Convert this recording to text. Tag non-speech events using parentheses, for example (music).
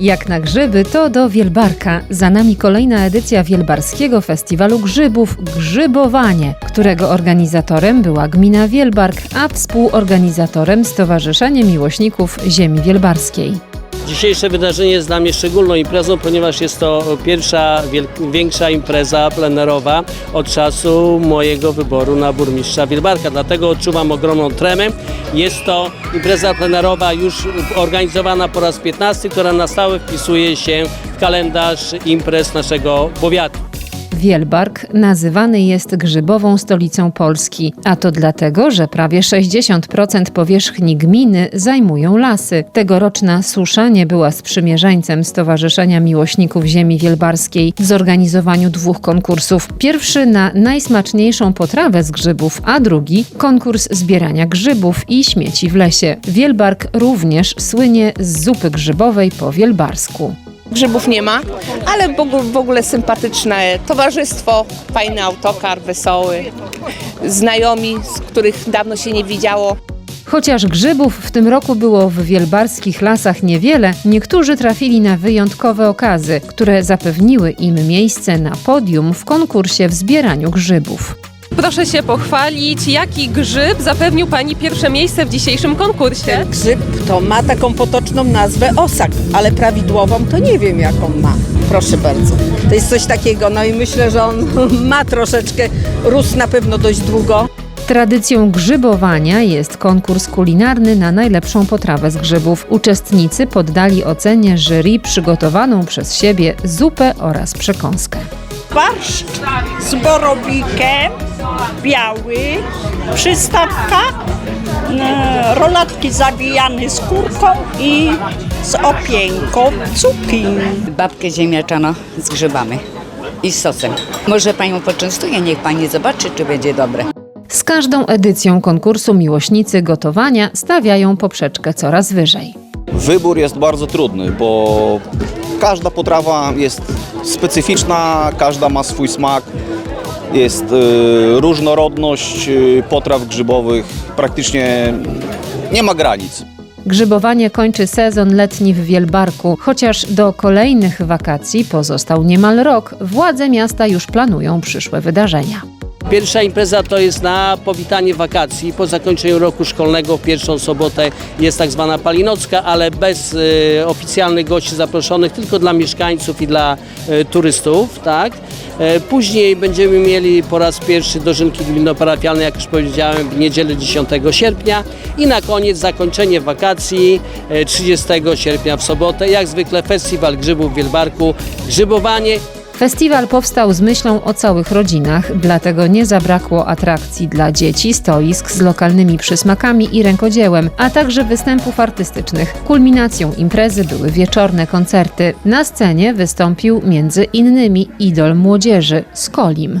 Jak na grzyby, to do Wielbarka. Za nami kolejna edycja Wielbarskiego Festiwalu Grzybów Grzybowanie, którego organizatorem była gmina Wielbark, a współorganizatorem Stowarzyszenie Miłośników Ziemi Wielbarskiej. Dzisiejsze wydarzenie jest dla mnie szczególną imprezą, ponieważ jest to pierwsza większa impreza plenerowa od czasu mojego wyboru na burmistrza Wilbarka. Dlatego odczuwam ogromną tremę. Jest to impreza plenerowa już organizowana po raz 15, która na stałe wpisuje się w kalendarz imprez naszego powiatu. Wielbark nazywany jest grzybową stolicą Polski, a to dlatego, że prawie 60% powierzchni gminy zajmują lasy. Tegoroczna susza nie była sprzymierzeńcem Stowarzyszenia Miłośników Ziemi Wielbarskiej w zorganizowaniu dwóch konkursów. Pierwszy na najsmaczniejszą potrawę z grzybów, a drugi konkurs zbierania grzybów i śmieci w lesie. Wielbark również słynie z zupy grzybowej po wielbarsku. Grzybów nie ma, ale w ogóle, sympatyczne towarzystwo, fajny autokar, wesoły, znajomi, z których dawno się nie widziało. Chociaż grzybów w tym roku było w wielbarskich lasach niewiele, niektórzy trafili na wyjątkowe okazy, które zapewniły im miejsce na podium w konkursie w zbieraniu grzybów. Proszę się pochwalić, jaki grzyb zapewnił Pani pierwsze miejsce w dzisiejszym konkursie? Grzyb to ma taką potoczną nazwę osak, ale prawidłową to nie wiem jaką ma. Proszę bardzo. To jest coś takiego, no i myślę, że on (laughs) ma troszeczkę, rósł na pewno dość długo. Tradycją grzybowania jest konkurs kulinarny na najlepszą potrawę z grzybów. Uczestnicy poddali ocenie jury przygotowaną przez siebie zupę oraz przekąskę. Barszcz z borowikiem, biały, przystawka, e, rolatki zabijane z kurką i z opieńką cukin. babkę ziemniaczaną z grzybami i z sosem. Może panią poczęstuję, niech pani zobaczy, czy będzie dobre. Z każdą edycją konkursu miłośnicy gotowania stawiają poprzeczkę coraz wyżej. Wybór jest bardzo trudny, bo każda potrawa jest specyficzna, każda ma swój smak. Jest y, różnorodność y, potraw grzybowych, praktycznie nie ma granic. Grzybowanie kończy sezon letni w Wielbarku. Chociaż do kolejnych wakacji pozostał niemal rok, władze miasta już planują przyszłe wydarzenia. Pierwsza impreza to jest na powitanie wakacji. Po zakończeniu roku szkolnego w pierwszą sobotę jest tak zwana palinocka, ale bez e, oficjalnych gości zaproszonych, tylko dla mieszkańców i dla e, turystów. Tak? E, później będziemy mieli po raz pierwszy dożynki gminno-parafialne, jak już powiedziałem, w niedzielę 10 sierpnia i na koniec zakończenie wakacji e, 30 sierpnia w sobotę. Jak zwykle festiwal grzybów w Wielbarku, grzybowanie Festiwal powstał z myślą o całych rodzinach, dlatego nie zabrakło atrakcji dla dzieci, stoisk z lokalnymi przysmakami i rękodziełem, a także występów artystycznych. Kulminacją imprezy były wieczorne koncerty. Na scenie wystąpił między innymi idol młodzieży Skolim.